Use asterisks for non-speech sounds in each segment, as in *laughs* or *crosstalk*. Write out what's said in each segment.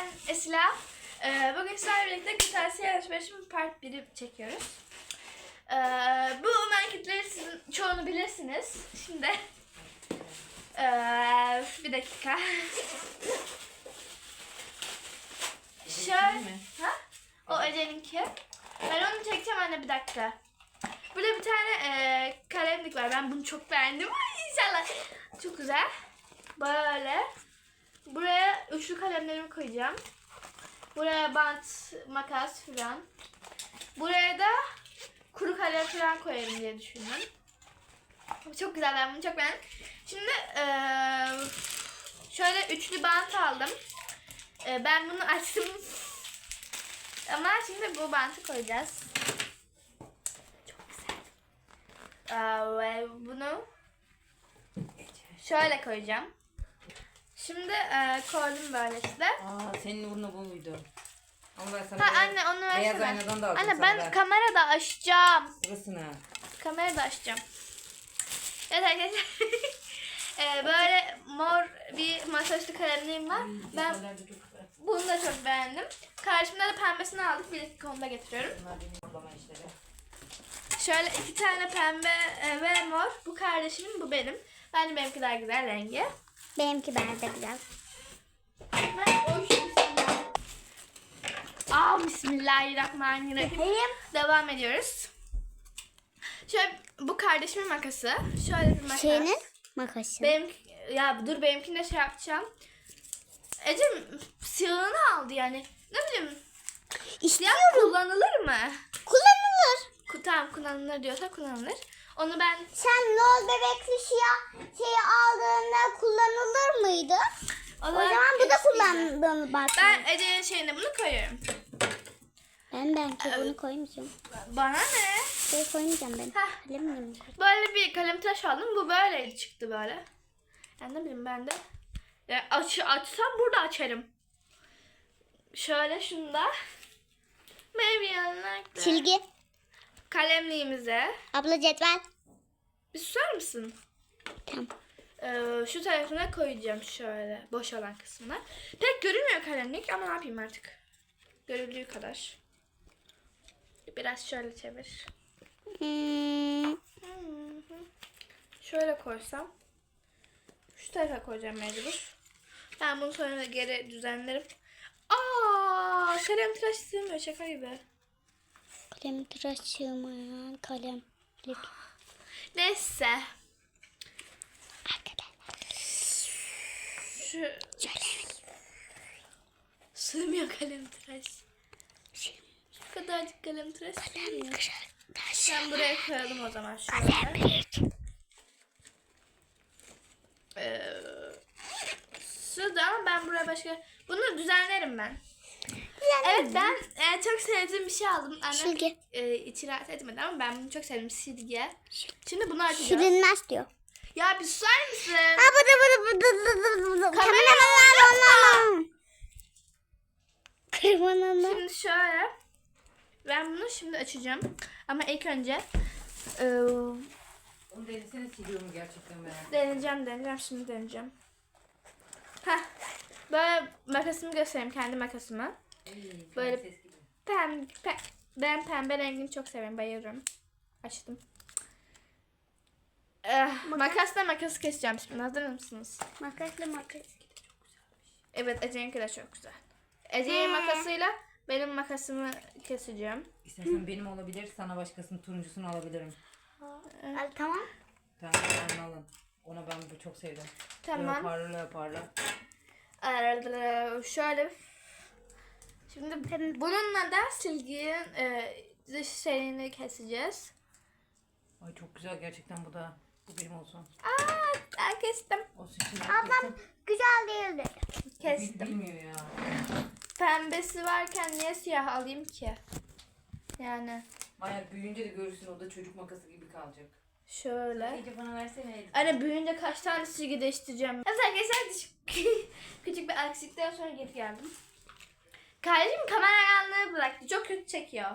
ben Esila. Ee, bugün sizlerle birlikte kırtasiye alışverişim part 1'i çekiyoruz. Ee, bu marketleri sizin çoğunu bilirsiniz. Şimdi ee, bir dakika. Şöyle, ha? O Ece'ninki. Ben onu çekeceğim anne bir dakika. Burada bir tane ee, kalemlik var. Ben bunu çok beğendim. İnşallah. Çok güzel. Böyle. Buraya üçlü kalemlerimi koyacağım. Buraya bant, makas falan. Buraya da kuru kalem falan koyarım diye düşündüm. Çok güzel ben bunu çok beğendim. Şimdi eee, şöyle üçlü bant aldım. Eee, ben bunu *laughs* açtım. Ama şimdi bu bantı koyacağız. Çok güzel. Ve bunu şöyle koyacağım. Şimdi eee, koydum böyle işte. Aa senin uğruna bu muydu? Ama ben sana Ha beyaz- anne onu versene. beyaz aynadan da aldım Anne sana ben da. kamerada açacağım. Burasını. Kamerada açacağım. Evet arkadaşlar. Ee, böyle mor bir masaüstü kalemliğim var. Ben bunu da çok beğendim. Karşımda da pembesini aldık. Bir dakika onu da getiriyorum. Bunlar benim yoklama işleri. Şöyle iki tane pembe e, ve mor. Bu kardeşimin, bu benim. Bence benimki daha güzel rengi. Benimki bende güzel. Aa, Bismillahirrahmanirrahim. Devam ediyoruz. Şöyle bu kardeşimin makası. Şöyle bir makas. şeyinin makası. Benim ya dur benimkini de şey yapacağım. Ecem siyahını aldı yani. Ne bileyim siyah kullanılır mı? Kullanılır. Ku- Tamam kullanılır diyorsa kullanılır. Onu ben Sen lol bebekli siyah şeyi aldığında kullanılır mıydı? o, O zaman bu da kullanılır bak. Ben Ece'nin şeyine bunu koyuyorum. Ben ben bunu koymayacağım. Bana ne? Şey koymayacağım ben. Heh. Kalemle mi? Böyle bir kalem tıraş aldım. Bu böyle çıktı böyle. Yani ne bileyim ben de. Ya aç, açsam burada açarım. Şöyle şunu da. Maybe I like that. Silgi. Kalemliğimize. Abla cetvel. Bir susar mısın? Tamam. Ee, şu tarafına koyacağım şöyle boş olan kısmına. Pek görünmüyor kalemlik ama ne yapayım artık. Görüldüğü kadar. Biraz şöyle çevir. Hmm, Şöyle koysam. Şu tarafa koyacağım mecbur. Ben bunu sonra geri düzenlerim. Aa, kalem tıraş sığmıyor şaka gibi. Kalem tıraş sığmayan kalemlik. Neyse. Şu sığmıyor kalem tıraş. Şu kadarcık kalem tıraş sığmıyor. Ben buraya koyalım o zaman şöyle. Ee, sığdı ama ben buraya başka... Bunu düzenlerim ben. Evet ben e, çok sevdiğim bir şey aldım. Annem Silgi. e, itiraz etmedi ama ben bunu çok sevdim silgi. Şimdi bunu açacağız. Silinmez diyor. Ya bir susar mısın? Ha bu da bu da bu da bu da bu da. Kamera Kameramanlar onlar. Kırmananlar. Şimdi şöyle. Ben bunu şimdi açacağım. Ama ilk önce e, Onu denesene siliyor mu gerçekten merak deneyeceğim deneyeceğim şimdi deneyeceğim. Heh. Böyle makasımı göstereyim kendi makasımı. Böyle- Ses gibi. Pem, pe- ben pembe rengini çok seviyorum. Bayılıyorum. Açtım. Eh, makasla makas keseceğim şimdi. Hazır mısınız? Makasla makas. Evet Ece'ninki de çok güzel. Ece'nin makasıyla benim makasımı keseceğim. İstersen benim olabilir. Sana başkasının turuncusunu alabilirim. Al, tamam. Tamam onu alın. Ona ben bu çok sevdim. Tamam. Leoparlı leoparlı. Ee, Şöyle. Şimdi bununla da silginin e, dış şeyini keseceğiz. Ay çok güzel gerçekten bu da. Bu benim olsun. Aa, ben kestim. Olsun şimdi. Ablam güzel değildi. Kestim. Bilmiyor ya. Pembesi varken niye siyah alayım ki? Yani Maya büyüyünce de görürsün o da çocuk makası gibi kalacak. şöyle. İyice bana versene. Anne büyüyünce kaç tane silgi değiştireceğim. Evet arkadaşlar küçük, küçük bir aksilikten sonra geri geldim. Kardeşim kameramanlığı bıraktı. Çok kötü çekiyor.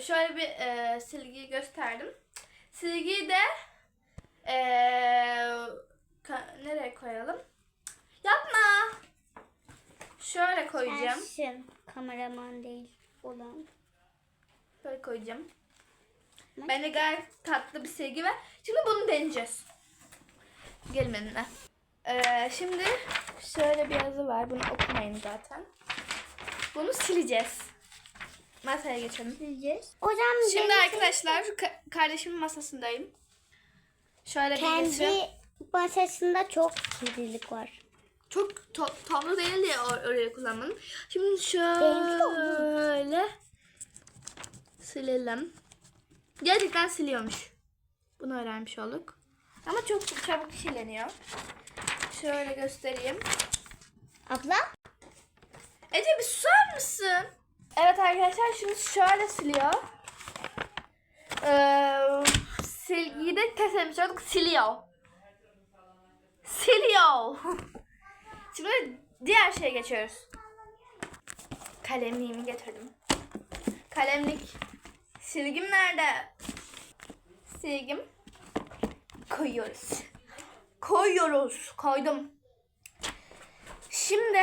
Şöyle bir e, silgi gösterdim. Silgiyi de e, nereye koyalım? Yapma. Şöyle koyacağım. Sensin kameraman değil olan. Böyle koyacağım. Bence gayet tatlı bir silgi var. Şimdi bunu deneyeceğiz. Gelin benimle. Ee, şimdi şöyle bir yazı var. Bunu okumayın zaten. Bunu sileceğiz. Masaya geçelim. Sileceğiz. Hocam Şimdi benim arkadaşlar ka- kardeşimin masasındayım. Şöyle bir kendi masasında çok kirlilik var. Çok to- toplu değil ya or- oraya kullanmanın. Şimdi şöyle silelim. Gerçekten siliyormuş. Bunu öğrenmiş olduk. Ama çok çabuk siliniyor. Şöyle göstereyim. Abla? Ece bir susar mısın? Evet arkadaşlar şimdi şöyle siliyor. Ee, silgiyi de kesemiş olduk. Siliyor. Siliyor. *laughs* Şimdi diğer şeye geçiyoruz. Kalemliğimi getirdim. Kalemlik. Silgim nerede? Silgim. Koyuyoruz. Koyuyoruz. Koydum. Şimdi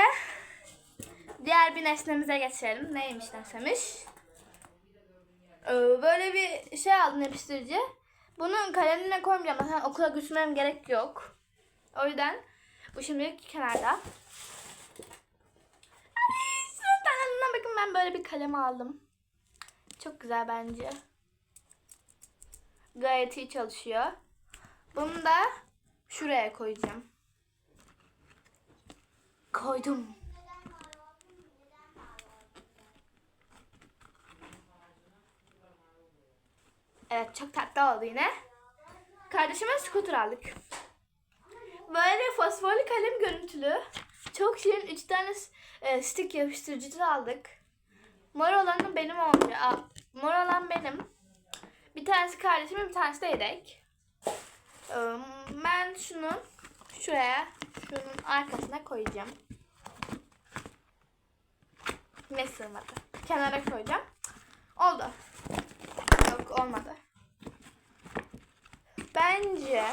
diğer bir nesnemize geçelim. Neymiş nesnemiş? Ee, böyle bir şey aldım yapıştırıcı. Bunun kalemine koymayacağım. Zaten okula götürmem gerek yok. O yüzden bu şimdilik kenarda. Zaten bakın ben böyle bir kalem aldım. Çok güzel bence. Gayet iyi çalışıyor. Bunu da şuraya koyacağım. Koydum. Evet çok tatlı oldu yine. Kardeşime scooter aldık. Böyle fosforlu kalem görüntülü. Çok şirin 3 tane e, stick yapıştırıcı aldık. Mor olanı benim olmuyor. Aa, mor olan benim. Bir tanesi kardeşimin bir tanesi de yedek. Ee, Ben şunu şuraya şunun arkasına koyacağım. Ne sığmadı. Kenara koyacağım. Oldu. Olmadı. Bence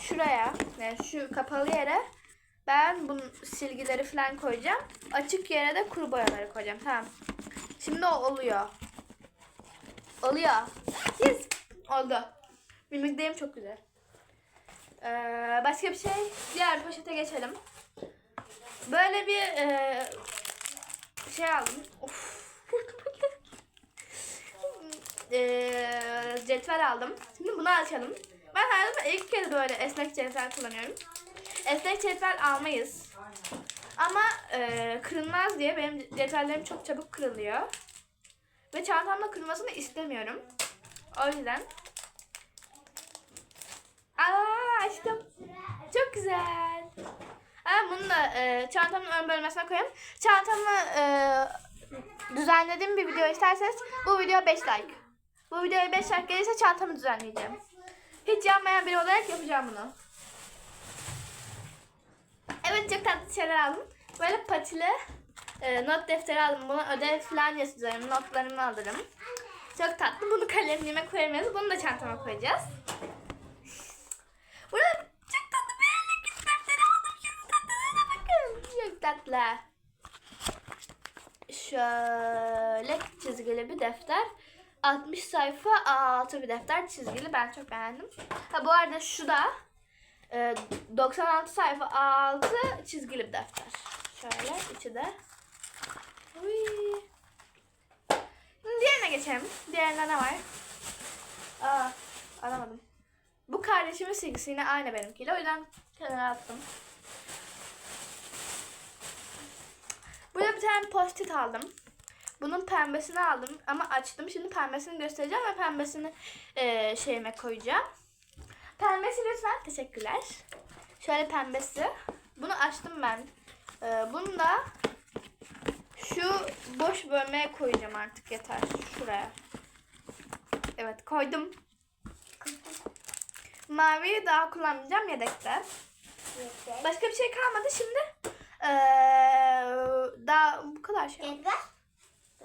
şuraya yani şu kapalı yere ben bu silgileri falan koyacağım. Açık yere de kuru boyaları koyacağım. Tamam. Şimdi o oluyor. Oluyor. Yes. Oldu. Mimikleyim çok güzel. Ee, başka bir şey. Diğer poşete geçelim. Böyle bir e, şey aldım. Of. Ee, cetvel aldım. Şimdi bunu açalım. Ben hayatımda ilk kez böyle esnek cetvel kullanıyorum. Esnek cetvel almayız. Ama e, kırılmaz diye benim cetvellerim çok çabuk kırılıyor. Ve çantamda kırılmasını istemiyorum. O yüzden. Aa açtım. Çok güzel. Aa, bunu da e, çantamın ön bölmesine koyalım. Çantamı e, düzenlediğim bir video isterseniz bu video 5 like. Bu videoya 5 like gelirse çantamı düzenleyeceğim. Hiç yanmayan biri olarak yapacağım bunu. Evet çok tatlı şeyler aldım. Böyle patili e, not defteri aldım. Buna ödev falan yazıyorum. Notlarımı alırım. Çok tatlı. Bunu kalemliğime koyamayız. Bunu da çantama koyacağız. Burada çok tatlı bir hareket defteri aldım. Şunun tatlılığına bakın. Çok tatlı. Şöyle çizgili bir defter. 60 sayfa A6 bir defter çizgili. Ben çok beğendim. Ha bu arada şu da e, 96 sayfa A6 çizgili bir defter. Şöyle içi de. Uy. Diğerine geçelim. Diğerinde ne var? Aa, alamadım. Bu kardeşimin silgisi yine aynı benimkiyle. O yüzden kenara attım. Buraya bir tane post-it aldım. Bunun pembesini aldım ama açtım. Şimdi pembesini göstereceğim ve pembesini e, şeyime koyacağım. Pembesi lütfen. Teşekkürler. Şöyle pembesi. Bunu açtım ben. E, bunu da şu boş bölmeye koyacağım artık yeter. Şuraya. Evet koydum. Maviyi daha kullanmayacağım yedekte. Başka bir şey kalmadı şimdi. Ee, daha bu kadar şey. Cetvel?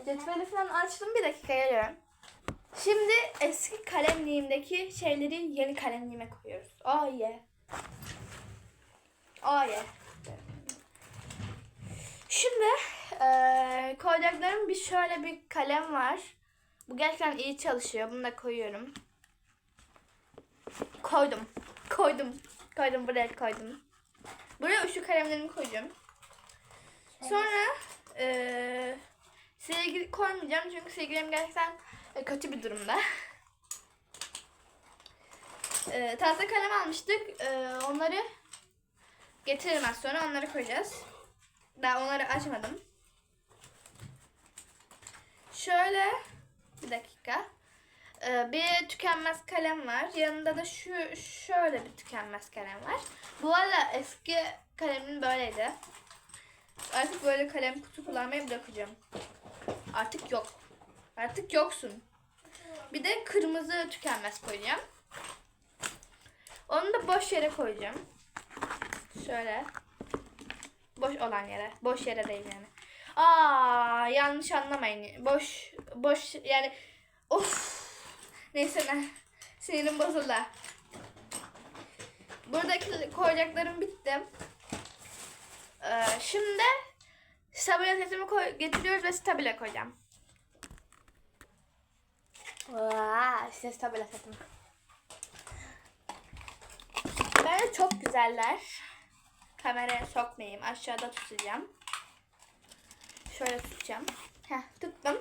Cetveli falan açtım bir dakika geliyorum. Şimdi eski kalemliğimdeki şeyleri yeni kalemliğime koyuyoruz. Oh yeah. Oh yeah. Şimdi eee koyacaklarım bir şöyle bir kalem var. Bu gerçekten iyi çalışıyor. Bunu da koyuyorum. Koydum. Koydum. Koydum buraya koydum. Buraya şu kalemlerimi koyacağım. Sonra eee silgi koymayacağım çünkü silgilerim gerçekten e, kötü bir durumda. Eee *laughs* tahta kalem almıştık. Eee, onları getiririm az sonra onları koyacağız. Daha onları açmadım. Şöyle bir dakika. Ee, bir tükenmez kalem var. Yanında da şu şöyle bir tükenmez kalem var. Bu arada eski kalemin böyleydi. Artık böyle kalem kutu kullanmayı bırakacağım. Artık yok. Artık yoksun. Bir de kırmızı tükenmez koyacağım. Onu da boş yere koyacağım. Şöyle. Boş olan yere. Boş yere değil yani. Aa yanlış anlamayın. Boş boş yani of. Neyse ne. Sinirim bozuldu. Buradaki koyacaklarım bitti. Ee, şimdi stabile setimi koy, getiriyoruz ve stabile koyacağım. Vaa, işte stabile setim. Bence çok güzeller. Kameraya sokmayayım. Aşağıda tutacağım. Şöyle tutacağım. Heh, tuttum.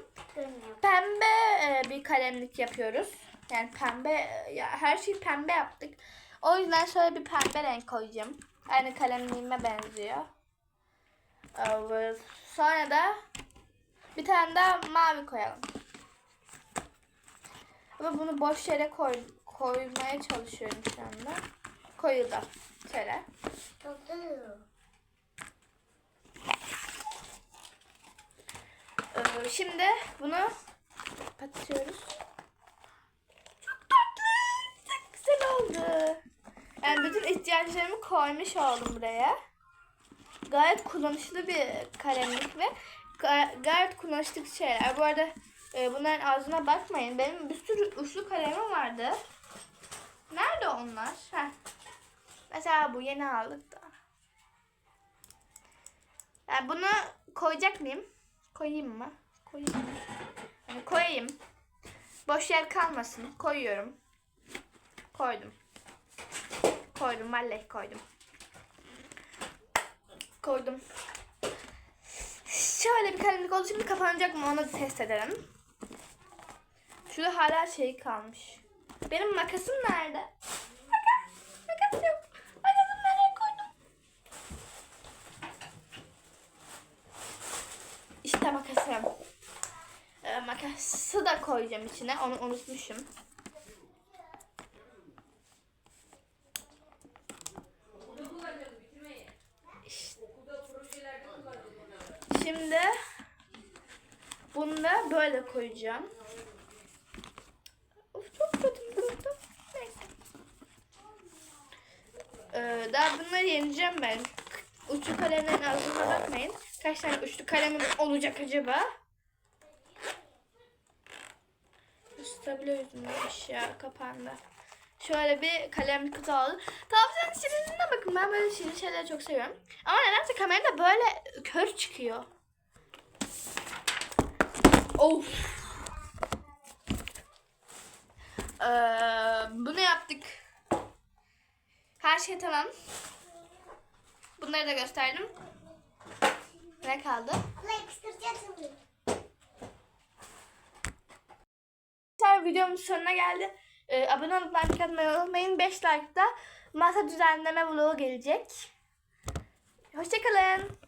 Pembe e, bir kalemlik yapıyoruz. Yani pembe, e, ya her şeyi pembe yaptık. O yüzden şöyle bir pembe renk koyacağım. Aynı kalemliğime benziyor. Evet. Sonra da bir tane daha mavi koyalım. Ama bunu boş yere koy, koymaya çalışıyorum şu anda. Koyuldu. Şöyle. Ee, Şimdi bunu kapatıyoruz. Çok tatlı. Çok güzel oldu. Yani bütün ihtiyaçlarımı koymuş oldum buraya. Gayet kullanışlı bir kalemlik ve ga- gayet kullanışlı şeyler. Bu arada e, bunların ağzına bakmayın. Benim bir sürü uçlu kalemim vardı. Nerede onlar? Heh. Mesela bu yeni aldık da. Yani bunu koyacak mıyım? Koyayım mı? Koyayım mı? Yani koyayım. Boş yer kalmasın. Koyuyorum. Koydum. Koydum. Vallahi koydum. Koydum. Şöyle bir kalemlik oldu. Şimdi kapanacak mı onu test edelim. Şurada hala şey kalmış. Benim makasım nerede? Makas. Makas yok. Makasım nereye koydum? İşte makasım. Ee, makası da koyacağım içine. Onu unutmuşum. İşte. Şimdi bunu da böyle koyacağım. Of çok kötü durdu. Neyse. Ee, daha bunları yeneceğim ben. Uçlu kalemlerin ağzına bakmayın. Kaç tane uçlu kalemim olacak acaba? Stabilo yüzündenmiş ya kapandı. Şöyle bir kalem kutu aldım. Tavsiyenin şirinliğine bakın. Ben böyle şirin şeyleri çok seviyorum. Ama nedense kamerada böyle kör çıkıyor. Of. Ee, bunu yaptık. Her şey tamam. Bunları da gösterdim. Ne kaldı? Arkadaşlar videomuz sonuna geldi. Ee, abone olup like atmayı unutmayın. 5 like'da masa düzenleme vlogu gelecek. Hoşçakalın.